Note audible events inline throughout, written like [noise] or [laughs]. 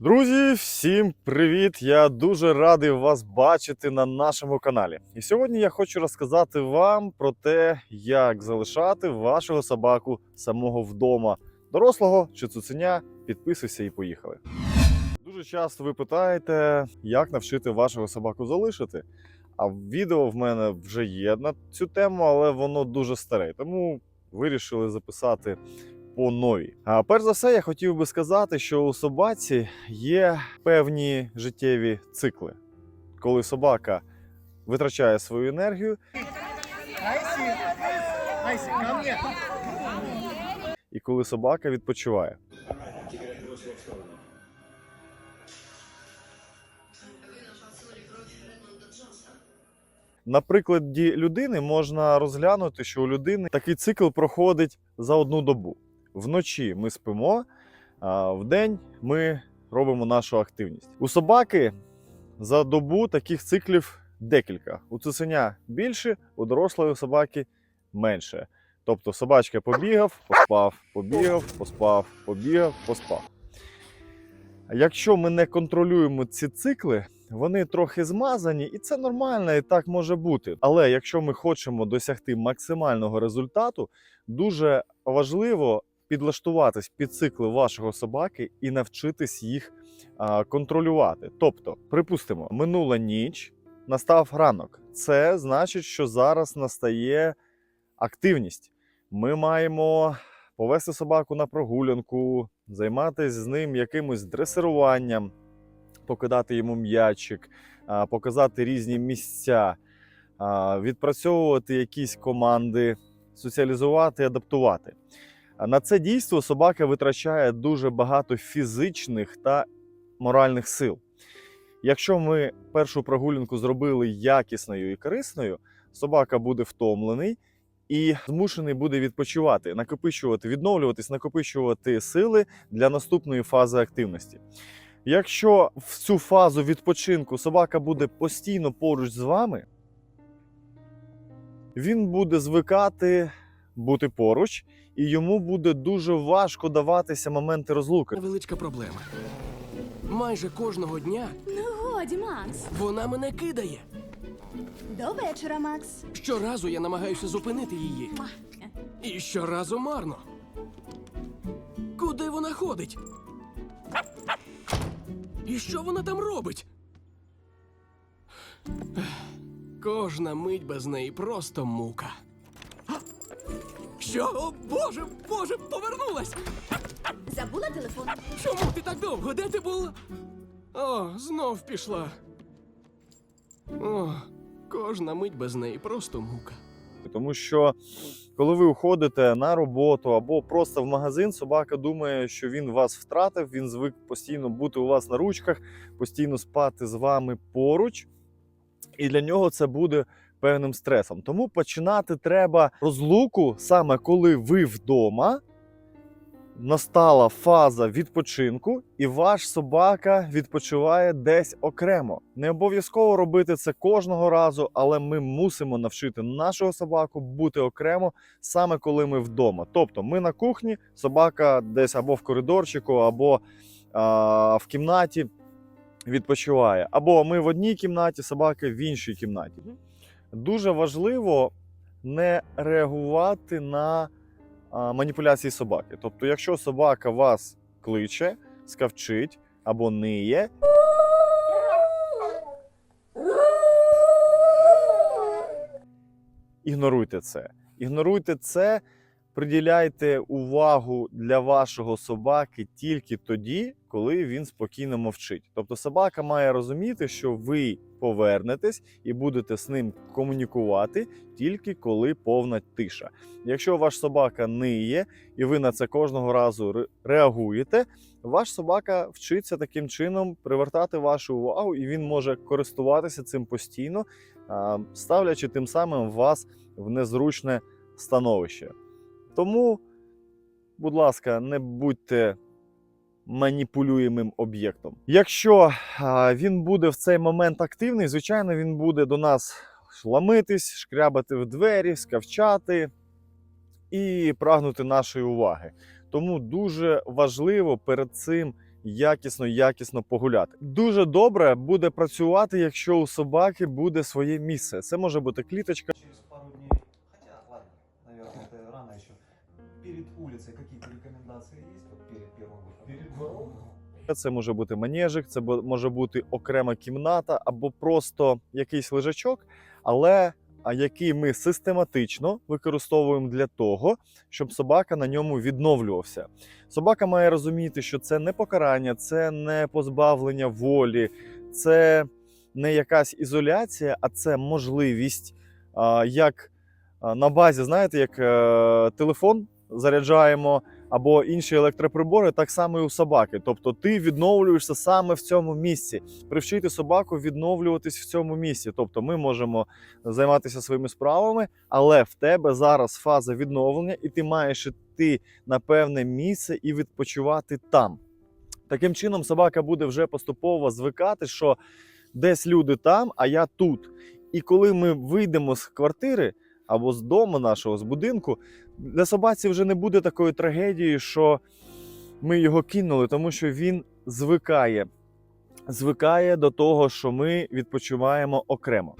Друзі, всім привіт! Я дуже радий вас бачити на нашому каналі. І сьогодні я хочу розказати вам про те, як залишати вашого собаку самого вдома, дорослого чи цуценя. Підписуйся і поїхали. Дуже часто ви питаєте, як навчити вашого собаку залишити. А відео в мене вже є на цю тему, але воно дуже старе. Тому вирішили записати по новій. А перш за все, я хотів би сказати, що у собаці є певні життєві цикли, коли собака витрачає свою енергію, і коли собака відпочиває. На прикладі людини можна розглянути, що у людини такий цикл проходить за одну добу. Вночі ми спимо, а вдень ми робимо нашу активність. У собаки за добу таких циклів декілька. У цуценя більше, у дорослої собаки менше. Тобто собачка побігав, поспав, побігав, поспав, побігав, поспав. Якщо ми не контролюємо ці цикли, вони трохи змазані, і це нормально, і так може бути. Але якщо ми хочемо досягти максимального результату, дуже важливо підлаштуватись під цикли вашого собаки і навчитись їх контролювати. Тобто, припустимо, минула ніч, настав ранок. Це значить, що зараз настає активність. Ми маємо повести собаку на прогулянку, займатися з ним якимось дресируванням, покидати йому м'ячик, показати різні місця, відпрацьовувати якісь команди, соціалізувати, адаптувати. На це дійство собака витрачає дуже багато фізичних та моральних сил. Якщо ми першу прогулянку зробили якісною і корисною, собака буде втомлений і змушений буде відпочивати, накопичувати, відновлюватись, накопичувати сили для наступної фази активності. Якщо в цю фазу відпочинку собака буде постійно поруч з вами, він буде звикати бути поруч, і йому буде дуже важко даватися моменти розлуки. Невеличка проблема. Майже кожного дня Ну годі, Макс. вона мене кидає. До вечора, Макс. Щоразу я намагаюся зупинити її. І щоразу марно. Куди вона ходить? І що вона там робить? Кожна мить без неї просто мука. Що? О, Боже, Боже, повернулась! Забула телефон? Чому ти так довго? Де ти була? О, знов пішла. О, кожна мить без неї просто мука. Тому що коли ви уходите на роботу або просто в магазин, собака думає, що він вас втратив, він звик постійно бути у вас на ручках, постійно спати з вами поруч, і для нього це буде певним стресом. Тому починати треба розлуку саме коли ви вдома. Настала фаза відпочинку, і ваш собака відпочиває десь окремо. Не обов'язково робити це кожного разу, але ми мусимо навчити нашого собаку бути окремо саме коли ми вдома. Тобто ми на кухні, собака десь або в коридорчику, або а, в кімнаті відпочиває, або ми в одній кімнаті, собака в іншій кімнаті. Дуже важливо не реагувати на маніпуляції собаки. Тобто, якщо собака вас кличе, скавчить або ниє, ігноруйте це. Ігноруйте це, приділяйте увагу для вашого собаки тільки тоді, коли він спокійно мовчить. Тобто собака має розуміти, що ви повернетесь і будете з ним комунікувати тільки коли повна тиша. Якщо ваш собака ниє, і ви на це кожного разу реагуєте, ваш собака вчиться таким чином привертати вашу увагу, і він може користуватися цим постійно, ставлячи тим самим вас в незручне становище. Тому, будь ласка, не будьте маніпулюємим об'єктом. Якщо він буде в цей момент активний, звичайно, він буде до нас ламитись, шкрябати в двері, скавчати і прагнути нашої уваги. Тому дуже важливо перед цим, якісно, якісно погуляти. Дуже добре буде працювати, якщо у собаки буде своє місце. Це може бути кліточка. через пару дней, хотя ладно, наверное, это рано еще. Перед улицей какие-то рекомендации есть Це може бути манежик, це може бути окрема кімната або просто якийсь лежачок, але який ми систематично використовуємо для того, щоб собака на ньому відновлювався. Собака має розуміти, що це не покарання, це не позбавлення волі, це не якась ізоляція, а це можливість, як на базі, знаєте, як е, телефон заряджаємо або інші електроприбори, так само і у собаки. Тобто ти відновлюєшся саме в цьому місці. Привчити собаку відновлюватись в цьому місці. Тобто ми можемо займатися своїми справами, але в тебе зараз фаза відновлення, і ти маєш іти на певне місце і відпочивати там. Таким чином, собака буде вже поступово звикати, що десь люди там, а я тут. І коли ми вийдемо з квартири або з дому нашого, з будинку, для собаці вже не буде такої трагедії, що ми його кинули, тому що він звикає. Звикає до того, що ми відпочиваємо окремо.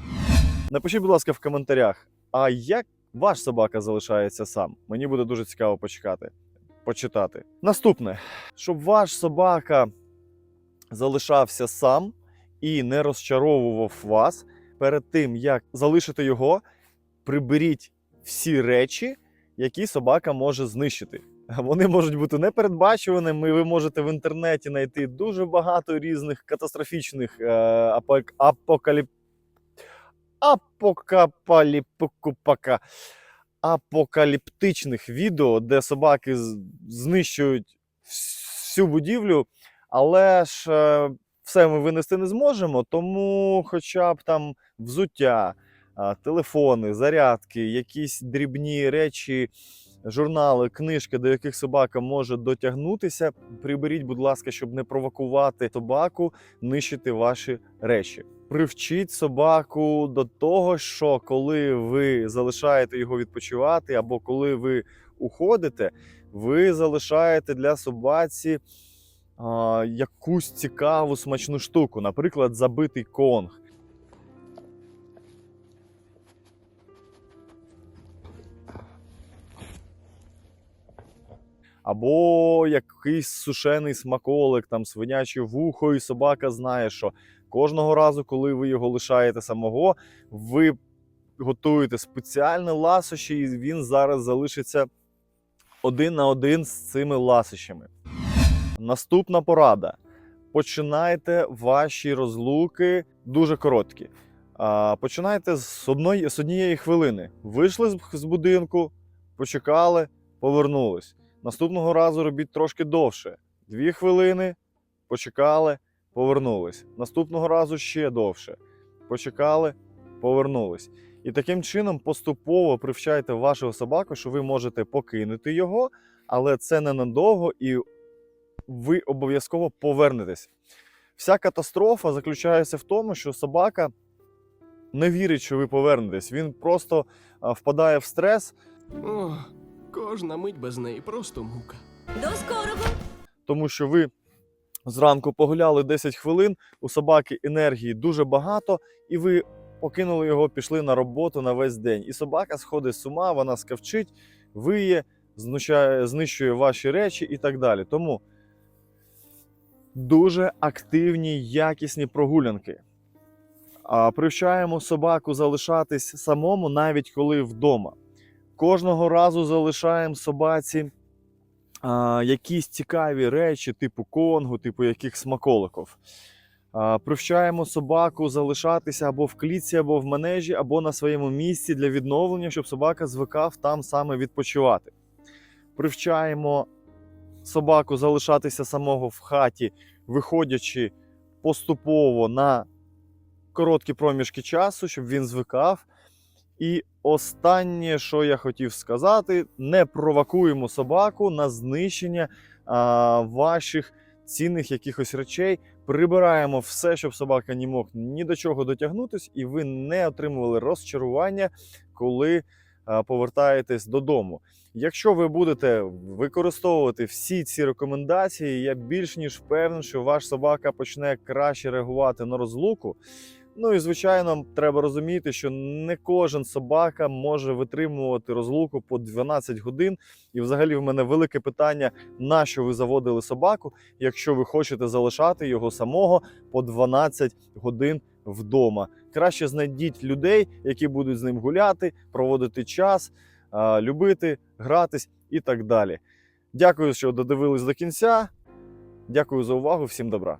Напишіть, будь ласка, в коментарях, а як ваш собака залишається сам? Мені буде дуже цікаво почекати, почитати. Наступне, щоб ваш собака залишався сам і не розчаровував вас перед тим, як залишити його, приберіть всі речі, які собака може знищити. [laughs] Вони можуть бути непередбачуваними. Ви можете в інтернеті знайти дуже багато різних катастрофічних е, апок- апокаліп... апокапаліпокупака апокаліптичних відео, де собаки знищують всю будівлю, але ж е, все ми винести не зможемо, тому хоча б там взуття, телефони, зарядки, якісь дрібні речі, журнали, книжки, до яких собака може дотягнутися. Приберіть, будь ласка, щоб не провокувати собаку, нищити ваші речі. Привчіть собаку до того, що коли ви залишаєте його відпочивати, або коли ви уходите, ви залишаєте для собаці якусь цікаву смачну штуку, наприклад, забитий конг. Або якийсь сушений смаколик, там свиняче вухо, і собака знає, що кожного разу, коли ви його лишаєте самого, ви готуєте спеціальне ласощі, і він зараз залишиться один на один з цими ласощами. Наступна порада. Починайте ваші розлуки дуже короткі. Починайте з одної з однієї хвилини. Вийшли з будинку, почекали, повернулись. Наступного разу робіть трошки довше. Дві хвилини, почекали, повернулись. Наступного разу ще довше. Почекали, повернулись. І таким чином поступово привчайте вашого собаку, що ви можете покинути його, але це ненадовго і ви обов'язково повернетесь. Вся катастрофа заключається в тому, що собака не вірить, що ви повернетесь. Він просто впадає в стрес, О, кожна мить без неї просто мука. До скорого! тому що ви зранку погуляли 10 хвилин, у собаки енергії дуже багато, і ви покинули його, пішли на роботу на весь день. І собака сходить з ума, вона скавчить, виє, знущає, знищує ваші речі і так далі. Тому дуже активні, якісні прогулянки. А, Привчаємо собаку залишатись самому, навіть коли вдома. Кожного разу залишаємо собаці а, якісь цікаві речі, типу конгу, типу яких смаколиків. Привчаємо собаку залишатися або в клітці, або в манежі, або на своєму місці для відновлення, щоб собака звикав там саме відпочивати. Привчаємо собаку залишатися самого в хаті, виходячи поступово на короткі проміжки часу, щоб він звикав. І останнє, що я хотів сказати, не провокуємо собаку на знищення а, ваших цінних якихось речей. Прибираємо все, щоб собака не мог ні до чого дотягнутися, і ви не отримували розчарування, коли е, повертаєтесь додому. Якщо ви будете використовувати всі ці рекомендації, я більш ніж впевнений, що ваш собака почне краще реагувати на розлуку. Ну і звичайно, треба розуміти, що не кожен собака може витримувати розлуку по 12 годин. І взагалі в мене велике питання, на що ви заводили собаку, якщо ви хочете залишати його самого по 12 годин вдома. Краще знайдіть людей, які будуть з ним гуляти, проводити час, любити, гратись і так далі. Дякую, що додивились до кінця. Дякую за увагу. Всім добра.